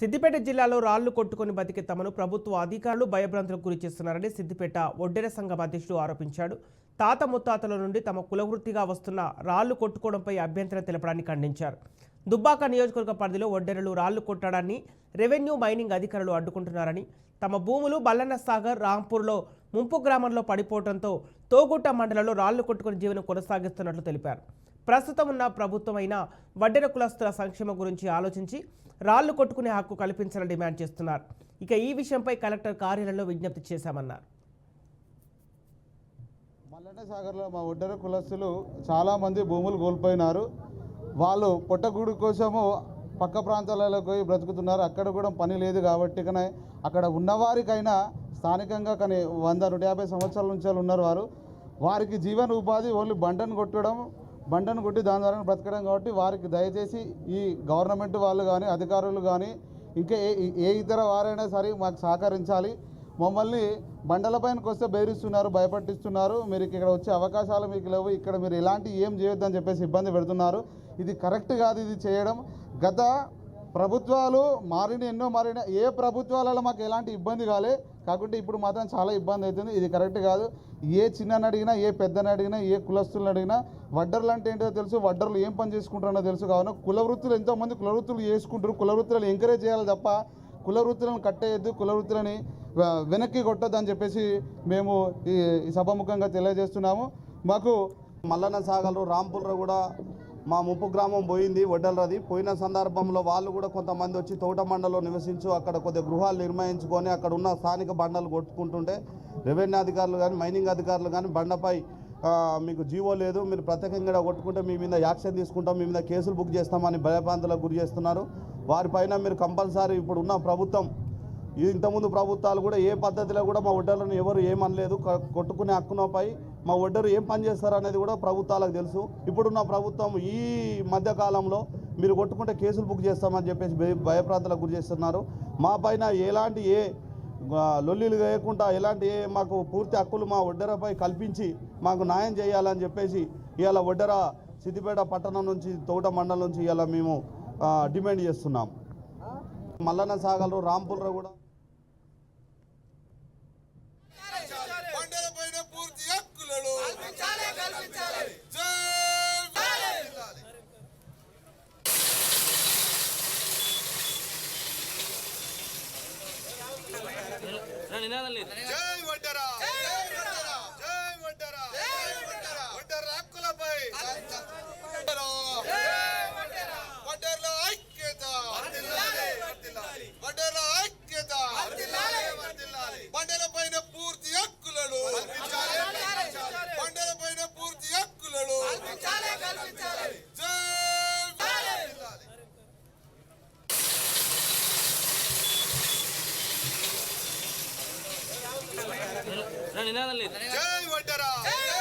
సిద్దిపేట జిల్లాలో రాళ్ళు కొట్టుకుని బతికే తమను ప్రభుత్వ అధికారులు భయభ్రాంతులకు గురి చేస్తున్నారని సిద్దిపేట ఒడ్డెర సంఘం అధ్యక్షుడు ఆరోపించాడు. తాత ముత్తాతల నుండి తమ కులవృత్తిగా వస్తున్న రాళ్ళు కొట్టుకోవడంపై అభ్యంతరం తెలపడాన్ని ఖండించారు. దుబ్బాక నియోజకవర్గ పరిధిలో ఒడ్డెరలు రాళ్ళు కొట్టడాన్ని రెవెన్యూ మైనింగ్ అధికారులు అడ్డుకుంటున్నారని తమ భూములు బల్లన్న సాగర్ రాంపూర్లో ముంపు గ్రామంలో పడిపోవడంతో తోగుట్ట మండలంలో రాళ్ళు కొట్టుకుని జీవనం కొనసాగిస్తున్నట్లు తెలిపారు. ప్రస్తుతం ఉన్న ప్రభుత్వం వడ్డెర కులస్తుల సంక్షేమం గురించి ఆలోచించి రాళ్ళు కొట్టుకునే హక్కు కల్పించాలని డిమాండ్ చేస్తున్నారు. ఇక ఈ విషయంపై కలెక్టర్ కార్యాలయంలో విజ్ఞప్తి చేశామన్నారు. మల్లన్న సాగర్లో మా ఒడ్డర కులస్తులు చాలామంది భూములు కోల్పోయినారు. వాళ్ళు పొట్టగూడు కోసము పక్క ప్రాంతాలలో పోయి బ్రతుకుతున్నారు. అక్కడ కూడా పని లేదు కాబట్టి కానీ అక్కడ ఉన్నవారికైనా స్థానికంగా కానీ వంద నూట యాభై సంవత్సరాల నుంచి వాళ్ళు ఉన్నారు వారు. వారికి జీవన ఉపాధి ఓన్లీ బండను కొట్టడం బండను కొట్టి దాని ద్వారా బ్రతకడం కాబట్టి వారికి దయచేసి ఈ గవర్నమెంట్ వాళ్ళు కానీ అధికారులు కానీ ఇంకా ఏ ఏ ఇతర వారైనా సరే మాకు సహకరించాలి. మమ్మల్ని బండలపైనకి వస్తే బెదిరిస్తున్నారు భయపట్టిస్తున్నారు. మీరు ఇక్కడ వచ్చే అవకాశాలు మీకు లేవు. ఇక్కడ మీరు ఎలాంటి ఏం చేయొద్దని చెప్పేసి ఇబ్బంది పెడుతున్నారు. ఇది కరెక్ట్ కాదు ఇది చేయడం. గత ప్రభుత్వాలు మారిన ఎన్నో మారిన ఏ ప్రభుత్వాలలో మాకు ఎలాంటి ఇబ్బంది కాలే. కాకుంటే ఇప్పుడు మాత్రం చాలా ఇబ్బంది అవుతుంది. ఇది కరెక్ట్ కాదు. ఏ చిన్నని అడిగినా ఏ పెద్దని అడిగినా ఏ కులస్తులను అడిగినా వడ్డర్లు అంటే ఏంటో తెలుసు వడ్డర్లు ఏం పని చేసుకుంటారో తెలుసు. కావున కుల వృత్తులు ఎంతోమంది కుల వృత్తులు చేసుకుంటారు. కుల వృత్తులను ఎంకరేజ్ చేయాలి తప్ప కుల వృత్తులను కట్టేయద్దు కుల వృత్తులని వెనక్కి వెనక్కి కొట్టొద్దని చెప్పేసి మేము ఈ ఈ సభాముఖంగా తెలియజేస్తున్నాము. మాకు మల్లన్న సాగర్లు రాంపుల్ర కూడా మా ముప్పు గ్రామం పోయింది వడ్డలరది. పోయిన సందర్భంలో వాళ్ళు కూడా కొంతమంది వచ్చి తోట మండలో నివసించు అక్కడ కొద్ది గృహాలు నిర్మించుకొని అక్కడ ఉన్న స్థానిక బండలు కొట్టుకుంటుంటే రెవెన్యూ అధికారులు కానీ మైనింగ్ అధికారులు కానీ బండపై మీకు జీవో లేదు. మీరు ప్రత్యేకంగా కొట్టుకుంటే మీ మీద యాక్షన్ తీసుకుంటాం మీ మీద కేసులు బుక్ చేస్తామని భయభ్రాంతులకు గురి చేస్తున్నారు. వారిపైన మీరు కంపల్సరీ ఇప్పుడు ఉన్న ప్రభుత్వం ఇంతకుముందు ప్రభుత్వాలు కూడా ఏ పద్ధతిలో కూడా మా ఒడ్డర్లను ఎవరు ఏమనలేదు. కొట్టుకునే హక్కునపై మా ఒడ్డరు ఏం పని చేస్తారు అనేది కూడా ప్రభుత్వాలకు తెలుసు. ఇప్పుడున్న ప్రభుత్వం ఈ మధ్యకాలంలో మీరు కొట్టుకుంటే కేసులు బుక్ చేస్తామని చెప్పేసి భయ- భయప్రాంతాలకు గురి చేస్తున్నారు. మా పైన ఎలాంటి ఏ లొల్లిలు వేయకుండా ఎలాంటి ఏ మాకు పూర్తి హక్కులు మా ఒడ్డరపై కల్పించి మాకు న్యాయం చేయాలని చెప్పేసి ఇవాళ ఒడ్డర సిద్దిపేట పట్టణం నుంచి తోట మండలం నుంచి ఇవాళ మేము డిమాండ్ చేస్తున్నాం. మల్లన్న సాగర్లు రాంపుల్ర కూడా బండలపైన పూర్తి హక్కులను జై జై వడ్డరా. జై వడ్డరా. జై వడ్డరా. జై వడ్డరా. వడ్డర హక్కులపై. వడ్డర్ల ఐక్యత. వడ్డర్ల ఐక్యత. బండల పైన పూర్తి హక్కులను బండల పైన పూర్తి హక్కులను జై జై వడ్డరా జై